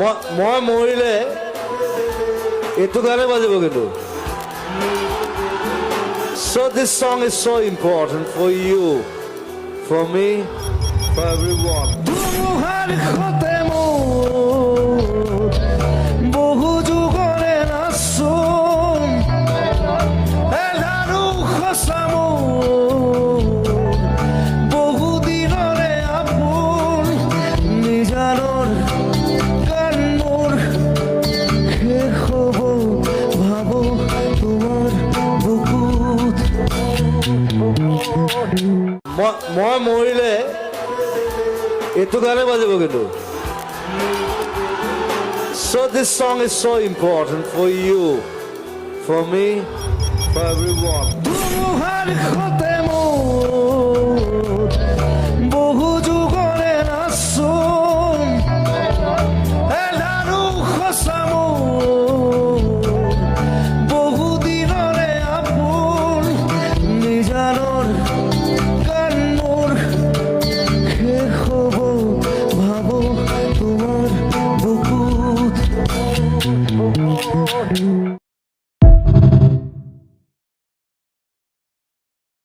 মই মৰিলে এইটো গানে বাজিব কিন্তু So this song is so important for you, for me, for everyone. মই মৰিলে এইটো গানে বাজিব কিন্তু So this song is so important for you, for me, for everyone. ধুমুহাৰ সতে out.